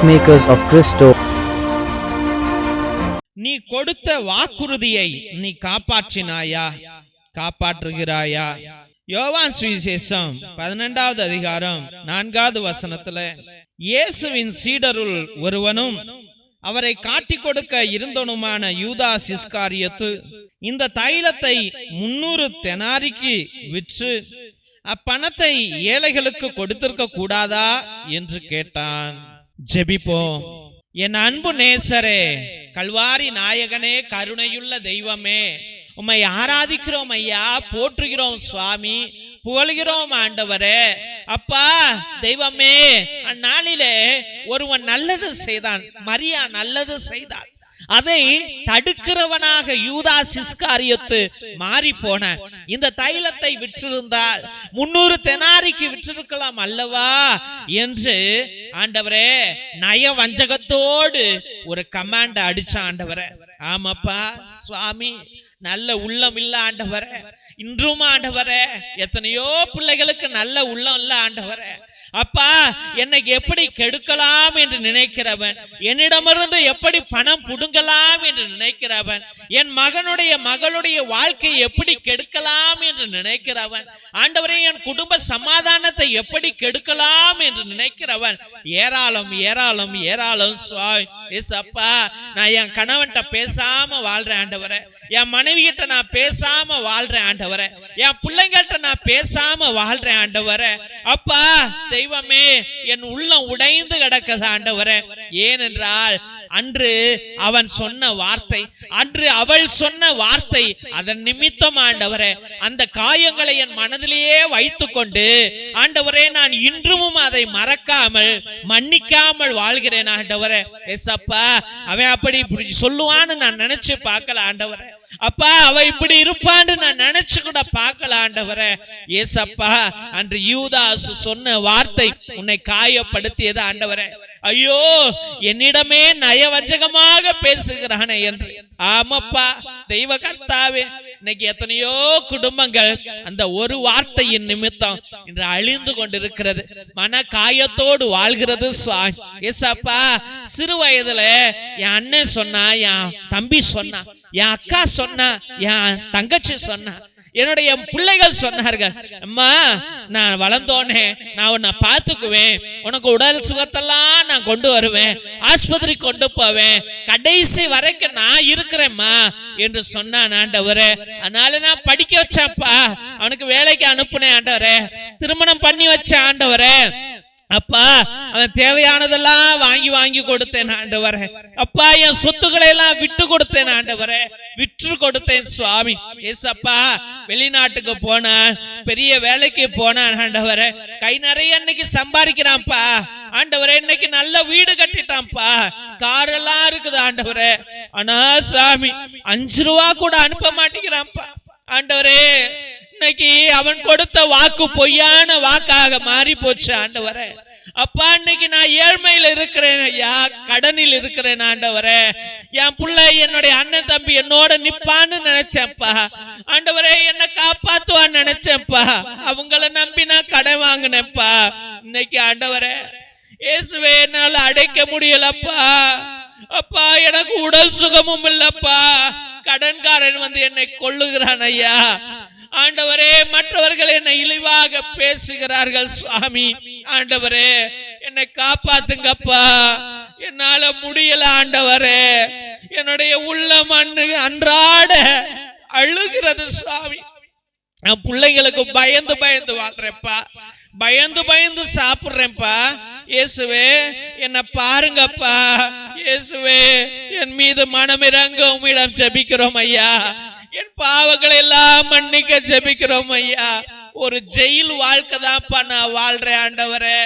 peacemakers of Christo. நீ கொடுத்த வாக்குறுதியை நீ காப்பாற்றினாயா? காப்பாற்றுகிறாயா? யோவான் சுவிசேஷம் பதினெண்டாவது அதிகாரம் நான்காவது வசனத்துல இயேசுவின் சீடருள் ஒருவனும் அவரை காட்டிக் கொடுக்க இருந்தவனுமான யூதா சிஸ்காரியத்து இந்த தைலத்தை முன்னூறு தெனாரிக்கு விற்று அப்பணத்தை ஏழைகளுக்கு கொடுத்திருக்க கூடாதா? என்று கேட்டான். ஜெபிப்போம். என் அன்பு நேசரே கல்வாரி நாயகனே கருணையுள்ள தெய்வமே உம்மை ஆராதிக்கிறோம் ஐயா போற்றுகிறோம் சுவாமி புகழ்கிறோம் ஆண்டவரே. அப்பா தெய்வமே அந்நாளிலே ஒருவன் நல்லது செய்தான் மரியா நல்லது செய்தான். அதை தடுக்கிறவனாக யூதா சிஸ்காரியத்து மாறி போன இந்த தைலத்தை விற்றிருந்தால் முன்னூறு தெனாரிக்கு விற்றிருக்கலாம் அல்லவா? என்று ஆண்டவரே நய வஞ்சகத்தோடு ஒரு கமாண்ட அடிச்ச ஆண்டவரே. ஆமாப்பா சுவாமி நல்ல உள்ளம் இல்ல ஆண்டவரே. இன்றும் ஆண்டவரே எத்தனையோ பிள்ளைகளுக்கு நல்ல உள்ளம் இல்ல ஆண்டவரே. அப்பா என்னை எப்படி கெடுக்கலாம் என்று நினைக்கிறவன்? என்னிடமிருந்து எப்படி பணம் புடுங்கலாம் என்று நினைக்கிறவன்? என் மகனுடைய மகளுடைய வாழ்க்கையை எப்படி கெடுக்கலாம் என்று நினைக்கிறவன்? ஆண்டவரே என் குடும்ப சமாதானத்தை எப்படி கெடுக்கலாம் என்று நினைக்கிறவன்? ஏராளம் ஏராளம் ஏராளம் எஸ் அப்பா நான் என் கணவன்கிட்ட பேசாம வாழ்றேன் ஆண்டவரை. என் மனைவி கிட்ட நான் பேசாம வாழ்றேன் ஆண்டவரை. என் பிள்ளைங்கள்ட்ட நான் பேசாம வாழ்றேன் ஆண்டவரை. அப்பா தெய்வமே என் உள்ளம் உடைந்து கிடக்குது ஆண்டவரே. ஏனென்றால் அன்று அவன் சொன்ன வார்த்தை அன்று அவள் சொன்ன வார்த்தை அதன் நிமித்தம் ஆண்டவரே அந்த காயங்களை என் மனதிலேயே வைத்துக்கொண்டு ஆண்டவரே நான் இன்றும் அதை மறக்காமல் மன்னிக்காமல் வாழ்கிறேன் ஆண்டவரே. எஸ்அப்பா அவன் அப்படி இப்படி சொல்லுவான்னு நான் நினைச்சு பார்க்கல ஆண்டவரே. அப்பா அவ இப்படி இருப்பான்னு நான் நினைச்சு கூட பார்க்கல ஆண்டவரே. ஏசப்பா அன்று யூதாஸ் சொன்ன வார்த்தை உன்னை காயப்படுத்தியது ஆண்டவர. ஐயோ என்னிடமே நயவஞ்சகமாக பேசுகிறானே என்று. ஆமாப்பா தெய்வ கர்த்தாவே இன்னைக்கு எத்தனையோ குடும்பங்கள் அந்த ஒரு வார்த்தையின் நிமித்தம் இன்று அழிந்து கொண்டிருக்கிறது. மன காயத்தோடு வாழ்கிறது சுவாமி. ஏசப்பா சிறு வயதுல என் அண்ணன் சொன்னா என் தம்பி சொன்னான். என் அக்கா சொன்னா என் தங்கச்சி சொன்னா என்னுடைய பிள்ளைகள் சொன்னார்கள் அம்மா நான் வளர்ந்தோனே நான் உன்னை பார்த்துக்குவேன். உனக்கு உடல் சுகத்தெல்லாம் நான் கொண்டு வருவேன். ஆஸ்பத்திரி கொண்டு போவேன். கடைசி வரைக்கும் நான் இருக்கிறேம்மா என்று சொன்னான் ஆண்டவரே. அதனால நான் படிக்க வச்சேன்ப்பா. அவனுக்கு வேலைக்கு அனுப்புனேன் ஆண்டவரே. திருமணம் பண்ணி வச்சேன் ஆண்டவரே. அப்பா அவன் தேவையானதெல்லாம் வாங்கி வாங்கி கொடுத்தேன் ஆண்டவரே. அப்பா என் சொத்துக்களை எல்லாம் விட்டு கொடுத்தேன் ஆண்டவரே. விற்று கொடுத்தேன் சுவாமி. ஏசப்பா வெளிநாட்டுக்கு போனான் பெரிய வேலைக்கு போனான் ஆண்டவரே. கை நிறைய இன்னைக்கு சம்பாதிக்கிறான்ப்பா. ஆண்டவரே இன்னைக்கு நல்ல வீடு கட்டிட்டான்ப்பா. கார் எல்லாம் இருக்குது ஆண்டவரே. ஆனா சாமி அஞ்சு ரூபா கூட அனுப்ப மாட்டேங்கிறான்ப்பா. ஆண்டவரே இன்னைக்கு அவன் கொடுத்த வாக்கு பொய்யான வாக்காக மாறி போச்சு ஆண்டவரே. அப்பா இன்னைக்கு நான் ஏழ்மையில இருக்கிறேன் ஐயா கடனில் இருக்கிறேன் ஆண்டவரே. என் பிள்ளை என்னுடைய அண்ணன் தம்பி என்னோட நிப்பான்னு நினைச்சேன்ப்பா. ஆண்டவரே என்ன காப்பாத்துவான்னு நினைச்சேன்ப்பா. அவங்கள நம்பி நான் கடன் வாங்கினேன்ப்பா. இன்னைக்கு ஆண்டவரே இயேசுவே என்னால அடைக்க முடியலப்பா. அப்பா எனக்கு உடல் சுகமும் இல்லப்பா. கடன்காரன் வந்து என்னை கொள்ளுகிறான் ஐயா. ஆண்டவரே மற்றவர்கள் என்னை இழிவாக பேசுகிறார்கள் சுவாமி. ஆண்டவரே என்னை காப்பாத்துங்கப்பா. என்னால முடியல ஆண்டவரே. என்னுடைய உள்ளம் அன்று அன்றாட அழுகிறது சுவாமி. நான் பிள்ளைங்களுக்கு பயந்து பயந்து வாழ்றேன்ப்பா. பயந்து பயந்து சாப்பிடுறேன்ப்பா. இயேசுவே என்ன பாருங்கப்பா. இயேசுவே என் மீது மனமிறங்க உம்மிடம் ஜெபிக்கிறோம் ஐயா. என் பாவங்களை எல்லாம் மன்னிக்க ஜெபிக்கிறோம் ஐயா. ஒரு ஜெயில் வாழ்க்கை தான்ப்பா நான் வாழ்றேன் ஆண்டவரே.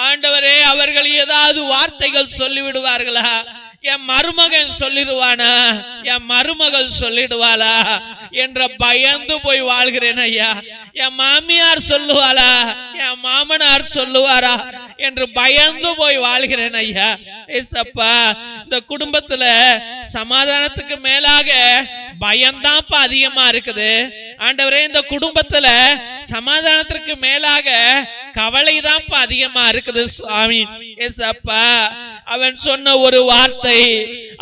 ஆண்டவரே அவர்கள் ஏதாவது வார்த்தைகள் சொல்லி விடுவார்களா என் மருமகன் சொல்லிடுவானா? என் மருமகள் சொல்லிடுவாளா? என்ற பயந்து போய் வாழ்கிறேன் ஐயா. என் மாமியார் சொல்லுவாளா? என் மாமனார் சொல்லுவாரா? என்று பயந்து போய் வாழ்கிறேன் ஐயா. ஏசப்பா இந்த குடும்பத்துல சமாதானத்துக்கு மேலாக பயம்தான்ப்பா அதிகமா இருக்குது. ஆண்டவரே இந்த குடும்பத்துல சமாதானத்திற்கு மேலாக கவலை தான்ப்பா அதிகமா இருக்குது சுவாமி. ஏசப்பா அவன் சொன்ன ஒரு வார்த்தை.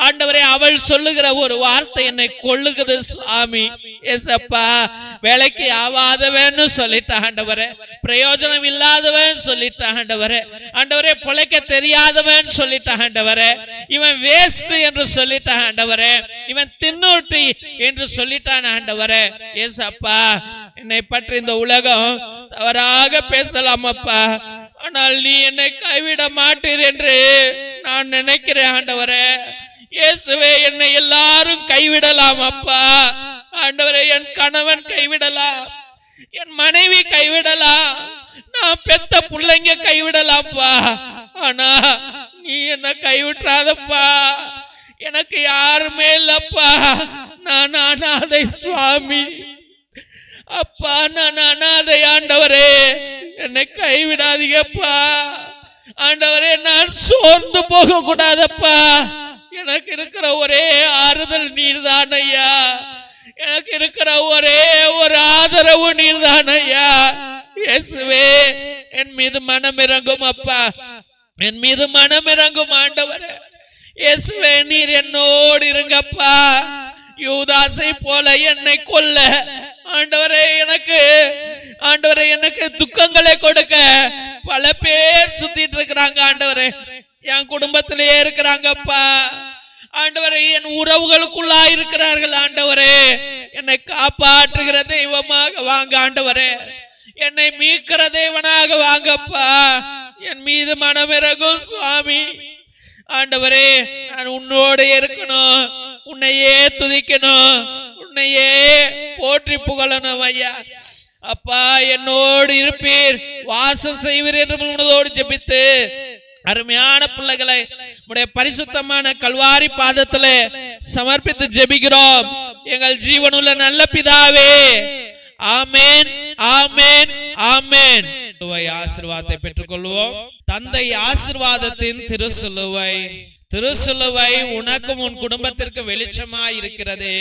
ஆண்டவரே அவள் சொல்லுகிற ஒரு வார்த்தை என்னை கொள்ளுகிறது சுவாமி. ஏசப்பா வேலைக்கு ஆவாதவன்னு சொல்லிட்ட ஆண்டவரே பிரயோஜனம் இல்லாதவன் சொல்லிட்ட ஆண்டவரே ஆண்டவரே பிழைக்க தெரியாதவன் சொல்லிட்ட ஆண்டவரே இவன் வேஸ்ட் என்று சொல்லிட்ட ஆண்டவரே இவன் தின்னூட்டி என்று சொல்லிட்டான் ஆண்டவரே. ஏசப்பா என்னை பற்றி இந்த உலகம் தவறாக பேசலாமப்பா. ஆனால் நீ என்னை கைவிட மாட்டீர் என்று நான் நினைக்கிறேன் ஆண்டவரே. இயேசுவே என்னை எல்லாரும் கைவிடலாம் அப்பா. ஆண்டவரே என் கணவன் கைவிடலாம் என் மனைவி கைவிடலாம் நான் பெத்த பிள்ளைங்க கைவிடலாம்ப்பா ஆனா நீ என்ன கைவிட்டாதப்பா. எனக்கு யாருமே இல்லப்பா. நான் அனாதை சுவாமி. அப்பா நான் அனாதை ஆண்டவரே. என்னை கைவிடாதீங்கப்பா. ஆண்டவரே நான் சோர்ந்து போக கூடாதப்பா எனக்கு இருக்கிற ஒரே ஆறுதல் நீர்தான் ஐயா எனக்கு இருக்கிற ஒரே ஒரு ஆதரவு நீர்தான் ஐயா இயேசுவே என் மீது மனம் இறங்கும் அப்பா என் மீது மனம் இறங்கும் ஆண்டவரே. இயேசுவே நீர் என்னோடு இருங்கப்பா. யூதாசை போல என்னை கொல்ல. ஆண்டவரே எனக்கு ஆண்டவரே எனக்கு துக்கங்களை கொடுக்க பல பேர் சுத்திட்டு இருக்கிறாங்க ஆண்டவரே. என் குடும்பத்திலேயே இருக்கிறாங்கப்பா ஆண்டவரே என் உறவுகளுக்குள்ளா இருக்கிறார்கள் ஆண்டவரே. என்னை காப்பாற்றுகிற தெய்வமாக வாங்க ஆண்டவரே. என்னை மீட்கிற தேவனாக வாங்கப்பா என் மீது மனமிறகும் சுவாமி. ஆண்டவரே நான் உன்னோடு இருக்கணும். உன்னையே துதிக்கணும். உன்னையே போற்றி புகழணும் ஐயா. அப்பா என்னோடு இருப்பீர். வாசம் செய்வீர் என்று உனதோடு ஜெபித்து அருமையான பிள்ளைகளை உடைய பரிசுத்தமான கல்வாரி பாதத்தில் சமர்ப்பித்து ஜெபிக்கிறோம். எங்கள் ஜீவனுள்ள நல்ல பிதாவே. ஆமேன் ஆமேன் ஆமேன். ஆசிர்வாதத்தை பெற்றுக்கொள்வோம். தந்தை ஆசிர்வாதத்தின் திருசுலுவை. திருசுலுவை உனக்கும் உன் குடும்பத்திற்கு வெளிச்சமாய் இருக்கிறதே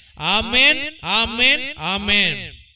ஆமென் ஆமென் ஆமென்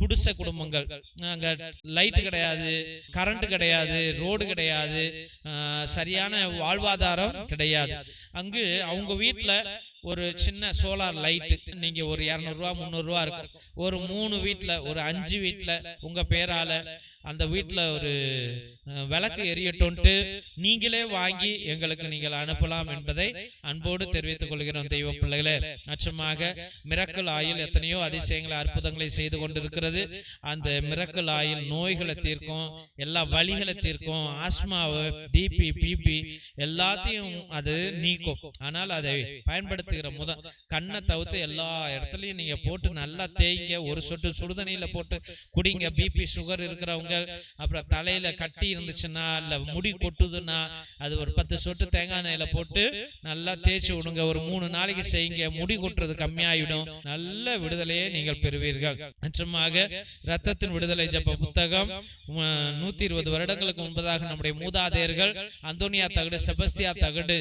குடிசை குடும்பங்கள். அங்கே லைட்டு கிடையாது கரண்ட் கிடையாது ரோடு கிடையாது சரியான வாழ்வாதாரம் கிடையாது. அங்கு அவங்க வீட்டில் ஒரு சின்ன சோலார் லைட்டு நீங்கள் ஒரு இரநூறுவா முந்நூறுரூவா இருக்கும். ஒரு மூணு வீட்டில் ஒரு அஞ்சு வீட்டில் உங்கள் பேரால அந்த வீட்ல ஒரு விளக்கு எரியட்டும்ட்டு நீங்களே வாங்கி எங்களுக்கு நீங்கள் அனுப்பலாம் என்பதை அன்போடு தெரிவித்துக் கொள்கிறோம் தெய்வ பிள்ளைகளே. அச்சமாக மிரக்கல் ஆயில் எத்தனையோ அதிசயங்களை அற்புதங்களை செய்து கொண்டிருக்கிறது. அந்த மிரக்கல் ஆயில் நோய்களை தீர்க்கும் எல்லா வலிகளை தீர்க்கும் ஆஸ்மாவை டிபி பிபி எல்லாத்தையும் அது நீக்கும். ஆனால் அதை பயன்படுத்துகிற முத கண்ணை தவிர்த்து எல்லா இடத்துலயும் நீங்க போட்டு நல்லா தேய்ங்க ஒரு சொட்டு சுடுதண்ணியில போட்டு குடிங்க பிபி சுகர் இருக்கிறவங்க அப்புறம் தலையில கட்டி இருந்துச்சுன்னா இல்ல முடி கொட்டுதுன்னா அது ஒரு பத்து சொட்டு தேங்காய் எண்ணெயில போட்டு நல்லா தேய்ச்சி விடுங்க. ஒரு மூணு நாளைக்கு செய்யுங்க. முடி கொட்டுறது கம்மியாயிடும். நல்ல விடுதலையை நீங்கள் பெறுவீர்கள். மற்றும் ரத்தத்தின் விடுதலை ஜப்ப புத்தகம் நூத்தி இருபது வருடங்களுக்கு முன்பதாக நம்முடைய மூதாதையர்கள் அந்தோனியா தகடு செபஸ்தியா தகடு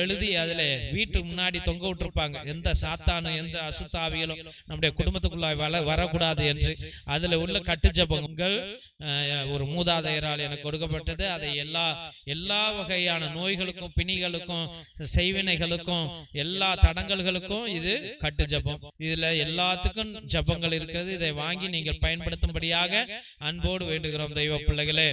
எழுதி அதுல வீட்டு முன்னாடி தொங்க விட்டுருப்பாங்க. எந்த சாத்தானும் எந்த அசுத்தாவியலும் நம்முடைய குடும்பத்துக்குள்ளாய் வர வரக்கூடாது என்று. அதுல உள்ள கட்டு ஜபங்கள் ஒரு மூதாதையரால் எனக்கு கொடுக்கப்பட்டது. அதை எல்லா எல்லா வகையான நோய்களுக்கும் பிணிகளுக்கும் செய்வினைகளுக்கும் எல்லா தடங்கல்களுக்கும் இது கட்டு ஜபம். இதுல எல்லாத்துக்கும் ஜபங்கள் இருக்கிறது. இதை வாங்கி நீங்கள் பயன்படுத்தும்படியாக அன்போடு வேண்டுகிறோம். தெய்வ பிள்ளைகளே.